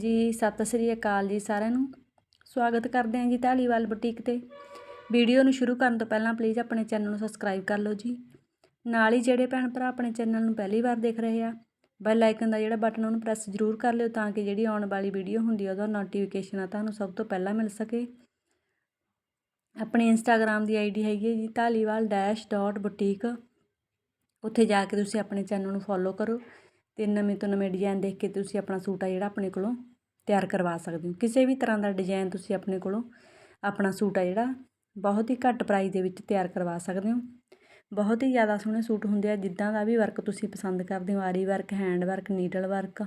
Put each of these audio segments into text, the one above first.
ਜੀ, ਸਤਿ ਸ੍ਰੀ ਅਕਾਲ ਜੀ ਸਾਰਿਆਂ ਨੂੰ। ਸਵਾਗਤ ਕਰਦੇ ਹਾਂ ਜੀ ਢਾਲੀਵਾਲ ਬੁਟੀਕ ਤੇ। ਵੀਡੀਓ ਨੂੰ ਸ਼ੁਰੂ ਕਰਨ ਤੋਂ ਪਹਿਲਾਂ ਪਲੀਜ਼ ਆਪਣੇ ਚੈਨਲ ਨੂੰ ਸਬਸਕ੍ਰਾਈਬ ਕਰ ਲਓ ਜੀ। ਨਾਲ ਹੀ ਜਿਹੜੇ ਭੈਣ ਭਰਾ ਆਪਣੇ ਚੈਨਲ ਨੂੰ ਪਹਿਲੀ ਵਾਰ ਦੇਖ ਰਹੇ ਆ ਬੈਲ ਆਈਕਨ ਦਾ ਜਿਹੜਾ ਬਟਨ ਉਹਨੂੰ ਪ੍ਰੈਸ ਜ਼ਰੂਰ ਕਰ ਲਿਓ ਤਾਂ ਕਿ ਜਿਹੜੀ ਆਉਣ ਵਾਲੀ ਵੀਡੀਓ ਹੁੰਦੀ ਆ, ਉਹਦਾ ਨੋਟੀਫਿਕੇਸ਼ਨ ਆ ਤੁਹਾਨੂੰ ਸਭ ਤੋਂ ਪਹਿਲਾਂ ਮਿਲ ਸਕੇ। ਆਪਣੇ ਇੰਸਟਾਗ੍ਰam ਦੀ ਆਈਡੀ ਹੈਗੀ ਹੈ ਜੀ ਢਾਲੀਵਾਲ ਡੈਸ਼ ਡਾਟ ਬੁਟੀਕ ਉੱਥੇ ਜਾ ਕੇ ਤੁਸੀਂ ਆਪਣੇ ਚੈਨਲ ਨੂੰ ਫੋਲੋ ਕਰੋ ਤੇ ਨਵੇਂ ਤੋਂ ਨਵੇਂ ਡਿਜ਼ਾਈਨ ਦੇਖ ਕੇ ਤੁਸੀਂ ਆਪਣਾ ਸੂਟ ਆ ਜਿਹੜਾ ਆਪਣੇ ਕੋਲੋਂ ਤਿਆਰ ਕਰਵਾ ਸਕਦੇ ਹੋ। ਕਿਸੇ ਵੀ ਤਰ੍ਹਾਂ ਦਾ ਡਿਜ਼ਾਈਨ ਤੁਸੀਂ ਆਪਣੇ ਕੋਲੋਂ ਆਪਣਾ ਸੂਟ ਆ ਜਿਹੜਾ, ਬਹੁਤ ਹੀ ਘੱਟ ਪ੍ਰਾਈਸ ਦੇ ਵਿੱਚ ਤਿਆਰ ਕਰਵਾ ਸਕਦੇ ਹੋ। ਬਹੁਤ ਹੀ ਜ਼ਿਆਦਾ ਸੋਹਣੇ ਸੂਟ ਹੁੰਦੇ ਆ, ਜਿੱਦਾਂ ਦਾ ਵੀ ਵਰਕ ਤੁਸੀਂ ਪਸੰਦ ਕਰਦੇ ਹੋ। Aari work hand work needle work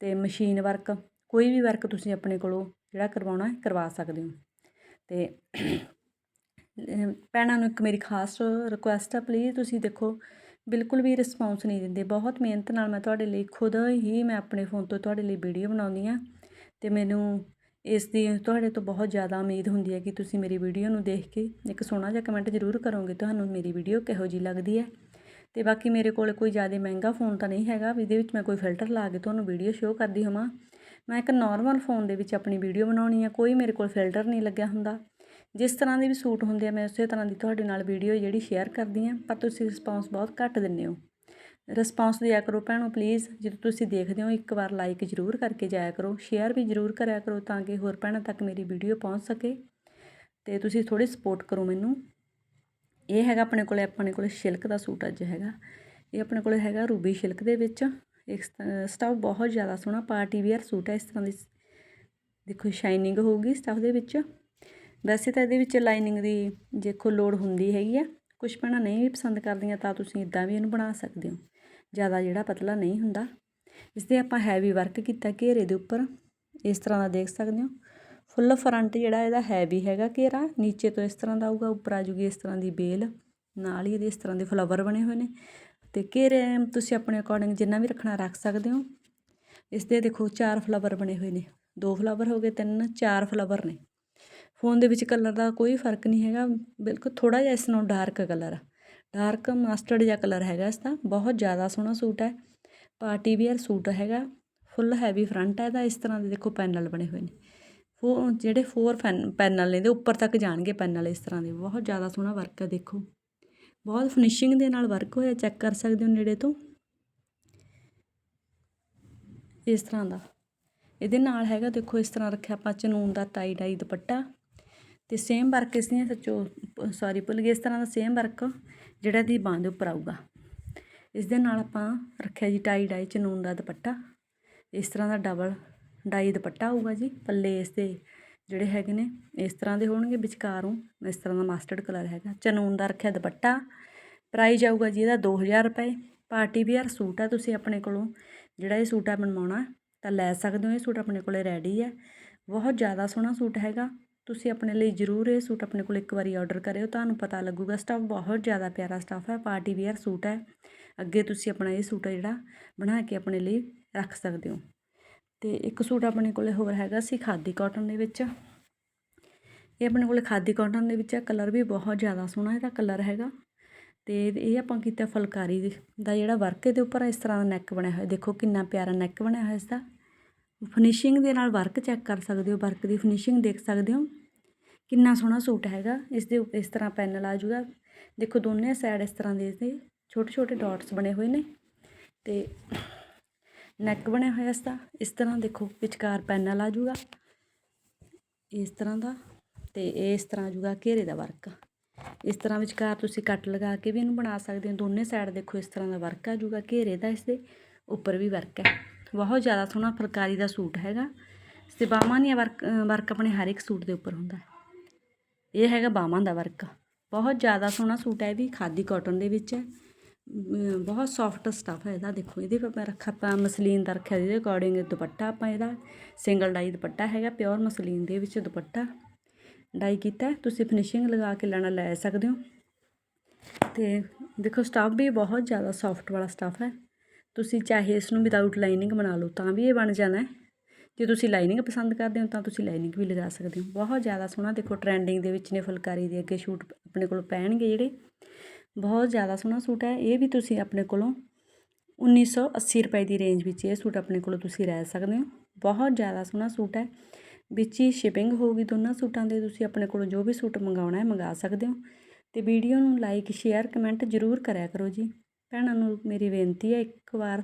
ਤੇ ਮਸ਼ੀਨ ਵਰਕ ਕੋਈ ਵੀ ਵਰਕ ਤੁਸੀਂ ਆਪਣੇ ਕੋਲੋਂ ਜਿਹੜਾ ਕਰਵਾਉਣਾ ਹੈ, ਕਰਵਾ ਸਕਦੇ ਹੋ। ਤੇ ਭੈਣਾਂ ਨੂੰ ਇੱਕ ਮੇਰੀ ਖਾਸ ਰਿਕੁਐਸਟ ਆ ਪਲੀਜ਼ ਤੁਸੀਂ ਦੇਖੋ ਬਿਲਕੁਲ ਵੀ ਰਿਸਪੌਂਸ ਨਹੀਂ ਦਿੰਦੇ। ਬਹੁਤ ਮਿਹਨਤ ਨਾਲ ਮੈਂ ਤੁਹਾਡੇ ਲਈ ਖੁਦ ਹੀ ਮੈਂ ਆਪਣੇ ਫੋਨ ਤੋਂ ਤੁਹਾਡੇ ਲਈ ਵੀਡੀਓ ਬਣਾਉਂਦੀ ਆ ਤੇ ਮੈਨੂੰ ਇਸ ਦੀ ਤੁਹਾਡੇ ਤੋਂ ਬਹੁਤ ਜ਼ਿਆਦਾ ਉਮੀਦ ਹੁੰਦੀ ਹੈ ਕਿ ਤੁਸੀਂ ਮੇਰੀ ਵੀਡੀਓ ਨੂੰ ਦੇਖ ਕੇ ਇੱਕ ਸੋਹਣਾ ਜਿਹਾ ਕਮੈਂਟ ਜ਼ਰੂਰ ਕਰੋਗੇ। ਤੁਹਾਨੂੰ ਮੇਰੀ ਵੀਡੀਓ ਕਿਹੋ ਜੀ ਲੱਗਦੀ ਹੈ? ਤੇ ਬਾਕੀ ਮੇਰੇ ਕੋਲ ਕੋਈ ਜ਼ਿਆਦਾ ਮਹਿੰਗਾ ਫੋਨ ਤਾਂ ਨਹੀਂ ਹੈਗਾ। ਇਹਦੇ ਵਿੱਚ ਮੈਂ ਕੋਈ ਫਿਲਟਰ ਲਾ ਕੇ ਤੁਹਾਨੂੰ ਵੀਡੀਓ ਸ਼ੋਅ ਕਰਦੀ ਹੋਵਾਂ। ਮੈਂ ਇੱਕ ਨਾਰਮਲ ਫੋਨ ਦੇ ਵਿੱਚ ਆਪਣੀ ਵੀਡੀਓ ਬਣਾਉਣੀ ਹੈ ਕੋਈ ਮੇਰੇ ਕੋਲ ਫਿਲਟਰ ਨਹੀਂ ਲੱਗਿਆ ਹੁੰਦਾ। ਜਿਸ ਤਰ੍ਹਾਂ ਦੇ ਵੀ ਸੂਟ ਹੁੰਦੇ ਆ, ਮੈਂ ਉਸੇ ਤਰ੍ਹਾਂ ਦੀ ਤੁਹਾਡੇ ਨਾਲ ਵੀਡੀਓ ਜਿਹੜੀ ਸ਼ੇਅਰ ਕਰਦੀ ਹਾਂ ਪਰ ਤੁਸੀਂ ਰਿਸਪੌਂਸ ਬਹੁਤ ਘੱਟ ਦਿੰਦੇ ਹੋ। ਰਿਸਪੌਂਸ ਦਿਆ ਕਰੋ ਭੈਣੋ ਪਲੀਜ਼ ਜਦੋਂ ਤੁਸੀਂ ਦੇਖਦੇ ਹੋ, ਇੱਕ ਵਾਰ ਲਾਈਕ ਜ਼ਰੂਰ ਕਰਕੇ ਜਾਇਆ ਕਰੋ ਸ਼ੇਅਰ ਵੀ ਜ਼ਰੂਰ ਕਰਿਆ ਕਰੋ ਤਾਂ ਕਿ ਹੋਰ ਭੈਣਾਂ ਤੱਕ ਮੇਰੀ ਵੀਡੀਓ ਪਹੁੰਚ ਸਕੇ। ਤੇ ਤੁਸੀਂ ਥੋੜੀ ਸਪੋਰਟ ਕਰੋ ਮੈਨੂੰ। ਇਹ ਹੈਗਾ ਆਪਣੇ ਕੋਲੇ ਆਪਣੇ ਕੋਲੇ ਸ਼ਿਲਕ ਦਾ ਸੂਟ ਅੱਜ ਹੈਗਾ। ਇਹ ਆਪਣੇ ਕੋਲੇ ਹੈਗਾ ਰੂਬੀ ਸ਼ਿਲਕ ਦੇ ਵਿੱਚ। ਇੱਕ ਸਟਫ ਬਹੁਤ ਜ਼ਿਆਦਾ ਸੋਹਣਾ ਪਾਰਟੀ ਵੇਅਰ ਸੂਟ ਹੈ, ਇਸ ਤਰ੍ਹਾਂ ਦੀ ਦੇਖੋ ਸ਼ਾਈਨਿੰਗ ਹੋਊਗੀ ਸਟਫ ਦੇ ਵਿੱਚ। ਵੈਸੇ ਤਾਂ ਇਹਦੇ ਵਿੱਚ ਲਾਈਨਿੰਗ ਦੀ ਦੇਖੋ ਲੋੜ ਹੁੰਦੀ ਹੈਗੀ ਆ। ਕੁਝ ਭੈਣਾਂ ਨਹੀਂ ਵੀ ਪਸੰਦ ਕਰਦੀਆਂ ਤਾਂ ਤੁਸੀਂ ਇਦਾਂ ਵੀ ਇਹਨੂੰ ਬਣਾ ਸਕਦੇ ਹੋ। ਜ਼ਿਆਦਾ ਜਿਹੜਾ ਪਤਲਾ ਨਹੀਂ ਹੁੰਦਾ। ਇਸ ਦੇ ਆਪਾਂ ਹੈਵੀ ਵਰਕ ਕੀਤਾ ਘੇਰੇ ਦੇ ਉੱਪਰ। ਇਸ ਤਰ੍ਹਾਂ ਦਾ ਦੇਖ ਸਕਦੇ ਹੋ। ਫੁੱਲ ਫਰੰਟ ਜਿਹੜਾ ਇਹਦਾ ਹੈਵੀ ਹੈਗਾ ਘੇਰਾ। ਨੀਚੇ ਤੋਂ ਇਸ ਤਰ੍ਹਾਂ ਦਾ ਆਊਗਾ, ਉੱਪਰ ਆ ਜੂਗੀ ਇਸ ਤਰ੍ਹਾਂ ਦੀ ਬੇਲ। ਨਾਲ ਹੀ ਇਹਦੇ ਇਸ ਤਰ੍ਹਾਂ ਦੇ ਫਲਾਵਰ ਬਣੇ ਹੋਏ ਨੇ। ਤੇ ਘੇਰੇ ਤੁਸੀਂ ਆਪਣੇ ਅਕੋਰਡਿੰਗ ਜਿੰਨਾ ਵੀ ਰੱਖਣਾ ਰੱਖ ਸਕਦੇ ਹੋ। ਇਸ ਦੇ ਦੇਖੋ ਚਾਰ ਫਲਾਵਰ ਬਣੇ ਹੋਏ ਨੇ। ਦੋ ਫਲਾਵਰ ਹੋ ਗਏ ਤਿੰਨ, ਚਾਰ ਫਲਾਵਰ ਨੇ। ਫੋਨ ਦੇ ਵਿੱਚ ਕਲਰ ਦਾ ਕੋਈ ਫ਼ਰਕ ਨਹੀਂ ਹੈਗਾ, ਬਿਲਕੁਲ ਥੋੜਾ ਜਿਹਾ ਇਸ ਨੂੰ ਡਾਰਕ ਕਲਰ ਡਾਰਕ ਮਸਟਰਡ ਜਿਹਾ ਕਲਰ ਹੈਗਾ ਇਸ ਦਾ, ਬਹੁਤ ਜ਼ਿਆਦਾ ਸੋਹਣਾ ਸੂਟ ਹੈ। ਪਾਰਟੀ ਵੇਅਰ ਸੂਟ ਹੈਗਾ ਫੁੱਲ ਹੈਵੀ ਫਰੰਟ ਹੈ ਇਹਦਾ, ਇਸ ਤਰ੍ਹਾਂ ਦੇ ਦੇਖੋ ਪੈਨਲ ਬਣੇ ਹੋਏ ਨੇ। ਉਹ ਜਿਹੜੇ ਫੋਰ ਪੈਨਲ ਨੇ ਦੇ ਉੱਪਰ ਤੱਕ ਜਾਣਗੇ ਪੈਨਲ ਇਸ ਤਰ੍ਹਾਂ ਦੇ, ਬਹੁਤ ਜ਼ਿਆਦਾ ਸੋਹਣਾ ਵਰਕ ਹੈ ਦੇਖੋ। ਬਹੁਤ ਫਿਨਿਸ਼ਿੰਗ ਦੇ ਨਾਲ ਵਰਕ ਹੋਇਆ ਚੈੱਕ ਕਰ ਸਕਦੇ ਹੋ ਨੇੜੇ ਤੋਂ। ਇਸ ਤਰ੍ਹਾਂ ਦਾ। ਇਹਦੇ ਨਾਲ ਹੈਗਾ ਦੇਖੋ, ਇਸ ਤਰ੍ਹਾਂ ਰੱਖਿਆ ਆਪਾਂ ਚਨੂਨ ਦਾ ਟਾਈ ਡਾਈ ਦੁਪੱਟਾ। ਤੇ ਸੇਮ ਵਰਕ ਇਸ ਦੀਆਂ ਸੱਚੋ ਸੌਰੀ ਭੁੱਲ ਗਈ, ਇਸ ਤਰ੍ਹਾਂ ਦਾ ਸੇਮ ਵਰਕ ਜਿਹੜਾ ਦੀ ਬਾਂਹ ਦੇ ਉੱਪਰ ਆਊਗਾ। ਇਸ ਦੇ ਨਾਲ ਆਪਾਂ ਰੱਖਿਆ ਜੀ ਟਾਈ ਡਾਈ ਚਨੂਨ ਦਾ ਦੁਪੱਟਾ। ਇਸ ਤਰ੍ਹਾਂ ਦਾ ਡਬਲ ਡਾਈ ਦੁਪੱਟਾ ਆਊਗਾ ਜੀ, ਪੱਲੇ ਇਸ ਦੇ ਜਿਹੜੇ ਹੈਗੇ ਨੇ, ਇਸ ਤਰ੍ਹਾਂ ਦੇ ਹੋਣਗੇ, ਵਿਚਕਾਰੋਂ ਇਸ ਤਰ੍ਹਾਂ ਦਾ ਮਸਟਰਡ ਕਲਰ ਹੈਗਾ। ਚਨੂਨ ਦਾ ਰੱਖਿਆ ਦੁਪੱਟਾ ਪ੍ਰਾਈਜ਼ ਆਊਗਾ ਜੀ ਇਹਦਾ 2000 ਰੁਪਏ। ਪਾਰਟੀ ਵੀਅਰ ਸੂਟ ਆ, ਤੁਸੀਂ ਆਪਣੇ ਕੋਲੋਂ ਜਿਹੜਾ ਇਹ ਸੂਟ ਆ ਬਣਵਾਉਣਾ, ਤਾਂ ਲੈ ਸਕਦੇ ਹੋ, ਇਹ ਸੂਟ ਆਪਣੇ ਕੋਲੇ ਰੈਡੀ ਹੈ ਬਹੁਤ ਜ਼ਿਆਦਾ ਸੋਹਣਾ ਸੂਟ ਹੈਗਾ। ਤੁਸੀਂ ਆਪਣੇ ਲਈ ਜ਼ਰੂਰ ਇਹ ਸੂਟ ਆਪਣੇ ਕੋਲ ਇੱਕ ਵਾਰੀ ਆਰਡਰ ਕਰਿਓ, ਤੁਹਾਨੂੰ ਪਤਾ ਲੱਗੂਗਾ ਸਟੱਫ ਬਹੁਤ ਜ਼ਿਆਦਾ ਪਿਆਰਾ ਸਟੱਫ ਹੈ ਪਾਰਟੀ ਵੇਅਰ ਸੂਟ ਹੈ। ਅੱਗੇ ਤੁਸੀਂ ਆਪਣਾ ਇਹ ਸੂਟ ਜਿਹੜਾ ਬਣਾ ਕੇ ਆਪਣੇ ਲਈ ਰੱਖ ਸਕਦੇ ਹੋ। ਤੇ ਇੱਕ ਸੂਟ ਆਪਣੇ ਕੋਲੇ ਹੋਰ ਹੈਗਾ ਸੀ ਖਾਦੀ ਕਾਟਨ ਦੇ ਵਿੱਚ। ਇਹ ਆਪਣੇ ਕੋਲੇ ਖਾਦੀ ਕਾਟਨ ਦੇ ਵਿੱਚ ਹੈ ਕਲਰ ਵੀ ਬਹੁਤ ਜ਼ਿਆਦਾ ਸੋਹਣਾ ਇਹਦਾ ਕਲਰ ਹੈਗਾ। ਤੇ ਇਹ ਆਪਾਂ ਕੀਤਾ ਫੁਲਕਾਰੀ ਦਾ ਜਿਹੜਾ ਵਰਕ ਇਹਦੇ ਉੱਪਰ ਇਸ ਤਰ੍ਹਾਂ ਦਾ ਨੈਕ ਬਣਿਆ ਹੋਇਆ, ਦੇਖੋ ਕਿੰਨਾ ਪਿਆਰਾ ਨੈਕ ਬਣਿਆ ਹੋਇਆ ਇਸ ਦਾ ਫਿਨਿਸ਼ਿੰਗ ਦੇ ਨਾਲ ਵਰਕ ਚੈੱਕ ਕਰ ਸਕਦੇ ਹੋ ਵਰਕ ਦੀ ਫਿਨਿਸ਼ਿੰਗ ਦੇਖ ਸਕਦੇ ਹੋ। ਕਿੰਨਾ ਸੋਹਣਾ ਸੂਟ ਹੈਗਾ, ਇਸ ਦੇ ਇਸ ਤਰ੍ਹਾਂ ਪੈਨਲ ਆ ਜਾਊਗਾ। ਦੇਖੋ ਦੋਨੇ ਸਾਈਡ ਇਸ ਤਰ੍ਹਾਂ ਦੇ ਇਸਦੇ ਛੋਟੇ ਛੋਟੇ ਡਾਟਸ ਬਣੇ ਹੋਏ ਨੇ। ਤੇ ਨੈਕ ਬਣਿਆ ਹੋਇਆ ਇਸ ਦਾ, ਇਸ ਤਰ੍ਹਾਂ ਦੇਖੋ ਵਿਚਕਾਰ ਪੈਨਲ ਆ ਜਾਊਗਾ। ਇਸ ਤਰ੍ਹਾਂ ਦਾ, ਤੇ ਇਸ ਤਰ੍ਹਾਂ ਆ ਜਾਊਗਾ ਘੇਰੇ ਦਾ ਵਰਕ ਇਸ ਤਰ੍ਹਾਂ ਵਿਚਕਾਰ ਤੁਸੀਂ ਕੱਟ ਲਗਾ ਕੇ ਵੀ ਇਹਨੂੰ ਬਣਾ ਸਕਦੇ ਹੋ। ਦੋਨੇ ਸਾਈਡ ਦੇਖੋ ਇਸ ਤਰ੍ਹਾਂ ਦਾ ਵਰਕ ਆ ਜਾਊਗਾ, ਘੇਰੇ ਦਾ ਇਸ ਦੇ ਉੱਪਰ ਵੀ ਵਰਕ ਹੈ। ਬਹੁਤ ਜ਼ਿਆਦਾ ਸੋਹਣਾ ਫੁਲਕਾਰੀ ਦਾ ਸੂਟ ਹੈਗਾ। ਤੇ ਬਾਹਾਂ ਦੀਆਂ ਵਰਕ ਵਰਕ ਆਪਣੇ ਹਰ ਇੱਕ ਸੂਟ ਦੇ ਉੱਪਰ ਹੁੰਦਾ। ਇਹ ਹੈਗਾ ਬਾਹਾਂ ਦਾ ਵਰਕ। ਬਹੁਤ ਜ਼ਿਆਦਾ ਸੋਹਣਾ ਸੂਟ ਹੈ ਇਹ ਵੀ, ਖਾਦੀ ਕਾਟਨ ਦੇ ਵਿੱਚ। ਹੈ ਬਹੁਤ ਸੌਫਟ ਸਟਫ ਹੈ ਇਹਦਾ, ਦੇਖੋ। ਇਹਦੇ ਪਰ ਰੱਖਾ ਆਪਾਂ ਮਸਲੀਨ ਦਾ ਰੱਖਿਆ ਜਿਹਦੇ ਅਕੋਰਡਿੰਗ ਦੁਪੱਟਾ ਆਪਾਂ ਇਹਦਾ ਸਿੰਗਲ ਡਾਈ ਦੁਪੱਟਾ ਹੈਗਾ ਪਿਓਰ ਮਸਲੀਨ ਦੇ ਵਿੱਚ ਦੁਪੱਟਾ। ਡਾਈ ਕੀਤਾ, ਤੁਸੀਂ ਫਿਨਿਸ਼ਿੰਗ ਲਗਾ ਕੇ ਲੈਣਾ, ਲੈ ਸਕਦੇ ਹੋ। ਤੇ ਦੇਖੋ ਸਟਫ ਵੀ ਬਹੁਤ ਜ਼ਿਆਦਾ ਸੌਫਟ ਵਾਲਾ ਸਟਫ ਹੈ। ਤੁਸੀਂ ਚਾਹੇ ਇਸ ਨੂੰ ਵਿਦਆਊਟ ਲਾਈਨਿੰਗ ਬਣਾ ਲਓ, ਤਾਂ ਵੀ ਇਹ ਬਣ ਜਾਣਾ ਜੇ ਤੁਸੀਂ ਲਾਈਨਿੰਗ ਪਸੰਦ ਕਰਦੇ ਹੋ, ਤਾਂ ਤੁਸੀਂ ਲਾਈਨਿੰਗ ਵੀ ਲਗਾ ਸਕਦੇ ਹੋ। ਬਹੁਤ ਜ਼ਿਆਦਾ ਸੋਹਣਾ ਦੇਖੋ ਟ੍ਰੈਂਡਿੰਗ ਦੇ ਵਿੱਚ ਨੇ ਫੁਲਕਾਰੀ ਦੇ ਅੱਗੇ ਸ਼ੂਟ ਆਪਣੇ ਕੋਲ ਪੈਣਗੇ ਜਿਹੜੇ। ਬਹੁਤ ਜ਼ਿਆਦਾ ਸੋਹਣਾ ਸੂਟ ਹੈ। ਇਹ ਵੀ ਤੁਸੀਂ ਆਪਣੇ ਕੋਲੋਂ 1980 ਰੁਪਏ ਦੀ ਰੇਂਜ ਵਿੱਚ ਇਹ ਸੂਟ ਆਪਣੇ ਕੋਲੋਂ ਤੁਸੀਂ ਰਹਿ ਸਕਦੇ ਹੋ। ਬਹੁਤ ਜ਼ਿਆਦਾ ਸੋਹਣਾ ਸੂਟ ਹੈ। ਵਿੱਚ ਹੀ ਸ਼ਿਪਿੰਗ ਹੋਊਗੀ ਦੋਨਾਂ ਸੂਟਾਂ ਦੇ। ਤੁਸੀਂ ਆਪਣੇ ਕੋਲੋਂ ਜੋ ਵੀ ਸੂਟ ਮੰਗਾਉਣਾ ਹੈ, ਮੰਗਾ ਸਕਦੇ ਹੋ। ਤੇ ਵੀਡੀਓ ਨੂੰ ਲਾਈਕ ਸ਼ੇਅਰ ਕਮੈਂਟ ਜ਼ਰੂਰ ਕਰਿਆ ਕਰੋ ਜੀ। ਭੈਣਾਂ ਨੂੰ ਮੇਰੀ ਬੇਨਤੀ ਹੈ ਇੱਕ ਵਾਰ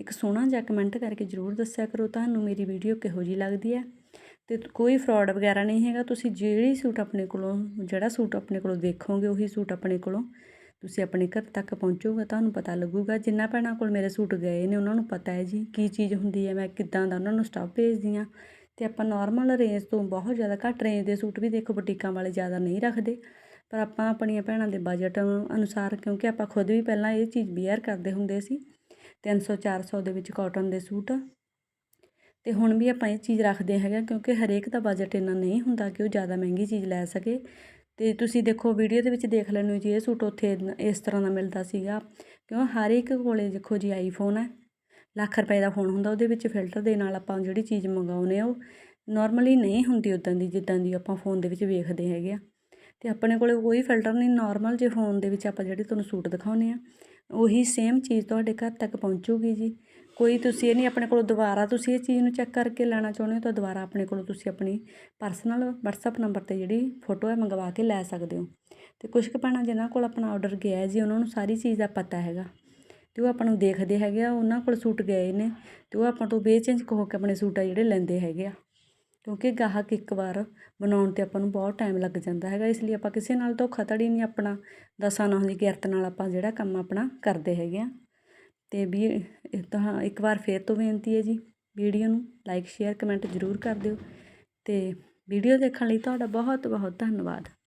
ਇੱਕ ਸੋਹਣਾ ਜਿਹਾ ਕਮੈਂਟ ਕਰਕੇ ਜ਼ਰੂਰ ਦੱਸਿਆ ਕਰੋ, ਤੁਹਾਨੂੰ ਮੇਰੀ ਵੀਡੀਓ ਕਿਹੋ ਜੀ ਲੱਗਦੀ ਹੈ। ਤੇ ਕੋਈ ਫਰਾਡ ਵਗੈਰਾ ਨਹੀਂ ਹੈਗਾ, ਤੁਸੀਂ ਜਿਹੜੀ ਸੂਟ ਆਪਣੇ ਕੋਲੋਂ, ਜਿਹੜਾ ਸੂਟ ਆਪਣੇ ਕੋਲੋਂ ਦੇਖੋਗੇ, ਉਹੀ ਸੂਟ ਆਪਣੇ ਕੋਲੋਂ ਤੁਸੀਂ ਆਪਣੇ ਘਰ ਤੱਕ ਪਹੁੰਚੂਗਾ, ਤੁਹਾਨੂੰ ਪਤਾ ਲੱਗੂਗਾ। ਜਿੰਨਾ ਭੈਣਾਂ ਕੋਲ ਮੇਰੇ ਸੂਟ ਗਏ ਨੇ, ਉਹਨਾਂ ਨੂੰ ਪਤਾ ਹੈ ਜੀ ਕੀ ਚੀਜ਼ ਹੁੰਦੀ ਹੈ, ਮੈਂ ਕਿੱਦਾਂ ਦਾ ਉਹਨਾਂ ਨੂੰ ਸਟਾਫ ਭੇਜਦੀ ਹਾਂ। ਤੇ ਆਪਾਂ ਨਾਰਮਲ ਰੇਂਜ ਤੋਂ ਬਹੁਤ ਜ਼ਿਆਦਾ ਘੱਟ ਰੇਂਜ ਦੇ ਸੂਟ ਵੀ ਦੇਖੋ, ਬੁਟੀਕਾਂ ਵਾਲੇ ਜ਼ਿਆਦਾ ਨਹੀਂ ਰੱਖਦੇ। ਪਰ ਆਪਾਂ ਆਪਣੀਆਂ ਭੈਣਾਂ ਦੇ ਬਜਟ ਅਨੁਸਾਰ, ਕਿਉਂਕਿ ਆਪਾਂ ਖੁਦ ਵੀ ਪਹਿਲਾਂ ਇਹ ਚੀਜ਼ ਬੀਅਰ ਕਰਦੇ ਹੁੰਦੇ ਸੀ। 300 400 ਦੇ ਵਿੱਚ ਕਾਟਨ ਦੇ ਸੂਟ। ਤੇ ਹੁਣ ਵੀ ਆਪਾਂ ਇਹ ਚੀਜ਼ ਰੱਖਦੇ ਹੈਗੇ, ਕਿਉਂਕਿ ਹਰੇਕ ਦਾ ਬਜਟ ਇੰਨਾ ਨਹੀਂ ਹੁੰਦਾ ਕਿ ਉਹ ਜ਼ਿਆਦਾ ਮਹਿੰਗੀ ਚੀਜ਼ ਲੈ ਸਕੇ। ਤੇ ਤੁਸੀਂ ਦੇਖੋ ਵੀਡੀਓ ਦੇ ਵਿੱਚ ਦੇਖ ਲੈਣੋ ਜੀ, ਇਹ ਸੂਟ ਉੱਥੇ ਇਸ ਤਰ੍ਹਾਂ ਦਾ ਮਿਲਦਾ ਸੀਗਾ। ਕਿਉਂ? ਹਰ ਇੱਕ ਕੋਲੇ ਦੇਖੋ ਜੀ ਆਈਫੋਨ ਹੈ। ਲੱਖ ਰੁਪਏ ਦਾ ਫੋਨ ਹੁੰਦਾ, ਉਹਦੇ ਵਿੱਚ ਫਿਲਟਰ ਦੇ ਨਾਲ ਆਪਾਂ ਜਿਹੜੀ ਚੀਜ਼ ਮੰਗਾਉਨੇ ਆ ਉਹ ਨਾਰਮਲੀ ਨਹੀਂ ਹੁੰਦੀ ਉਦਾਂ ਦੀ, ਜਿੱਦਾਂ ਦੀ ਆਪਾਂ ਫੋਨ ਦੇ ਵਿੱਚ ਵੇਖਦੇ ਹੈਗੇ ਆ। ਤੇ ਆਪਣੇ ਕੋਲੇ ਕੋਈ ਫਿਲਟਰ ਨਹੀਂ ਨਾਰਮਲ ਜੇ ਫੋਨ ਦੇ ਵਿੱਚ ਆਪਾਂ ਜਿਹੜੇ ਤੁਹਾਨੂੰ ਸੂਟ ਦਿਖਾਉਨੇ ਆ ਉਹੀ ਸੇਮ ਚੀਜ਼ ਤੁਹਾਡੇ ਘਰ ਤੱਕ ਪਹੁੰਚੂਗੀ ਜੀ। ਕੋਈ ਤੁਸੀਂ ਇਹ ਨਹੀਂ ਆਪਣੇ ਕੋਲੋਂ ਦੁਬਾਰਾ ਤੁਸੀਂ ਇਹ ਚੀਜ਼ ਨੂੰ ਚੈੱਕ ਕਰਕੇ ਲੈਣਾ ਚਾਹੁੰਦੇ ਹੋ ਤਾਂ ਦੁਬਾਰਾ ਆਪਣੇ ਕੋਲੋਂ ਤੁਸੀਂ ਆਪਣੀ ਪਰਸਨਲ WhatsApp ਨੰਬਰ ਤੇ ਜਿਹੜੀ ਫੋਟੋ ਹੈ ਮੰਗਵਾ ਕੇ ਲੈ ਸਕਦੇ ਹੋ। ਤੇ ਕੁਝ ਕੁ ਭੈਣਾਂ ਜਿਨ੍ਹਾਂ ਕੋਲ ਆਪਣਾ ਆਰਡਰ ਗਿਆ ਜੀ, ਉਹਨਾਂ ਨੂੰ ਸਾਰੀ ਚੀਜ਼ ਦਾ ਪਤਾ ਹੈਗਾ। ਤੇ ਉਹ ਆਪਾਂ ਨੂੰ ਦੇਖਦੇ ਹੈਗੇ ਆ, ਉਹਨਾਂ ਕੋਲ ਸੂਟ ਗਏ ਨੇ ਤੇ ਉਹ ਆਪਾਂ ਤੋਂ ਬੇਚੇਂਜ ਹੋ ਕੇ ਆਪਣੇ ਸੂਟ ਆ ਜਿਹੜੇ ਲੈਂਦੇ ਹੈਗੇ ਆ। ਕਿਉਂਕਿ ਗਾਹਕ ਇੱਕ ਵਾਰ ਬਣਾਉਣ ਤੇ ਆਪਾਂ ਨੂੰ ਬਹੁਤ ਟਾਈਮ ਲੱਗ ਜਾਂਦਾ ਹੈਗਾ, ਇਸ ਲਈ ਆਪਾਂ ਕਿਸੇ ਨਾਲ ਧੋਖਾਧੜੀ ਨਹੀਂ ਆਪਣਾ, ਦਸਾਂ ਨਾਲ ਦੀ ਕਿਰਤ ਨਾਲ ਆਪਾਂ ਜਿਹੜਾ ਕੰਮ ਆਪਣਾ ਕਰਦੇ ਹੈਗੇ ਆ। ਅਤੇ ਵੀ ਇਹ ਤਾਂ ਇੱਕ ਵਾਰ ਫੇਰ ਤੋਂ ਬੇਨਤੀ ਹੈ ਜੀ, ਵੀਡੀਓ ਨੂੰ ਲਾਈਕ ਸ਼ੇਅਰ ਕਮੈਂਟ ਜ਼ਰੂਰ ਕਰ ਦਿਓ ਅਤੇ ਵੀਡੀਓ ਦੇਖਣ ਲਈ ਤੁਹਾਡਾ ਬਹੁਤ ਬਹੁਤ ਧੰਨਵਾਦ।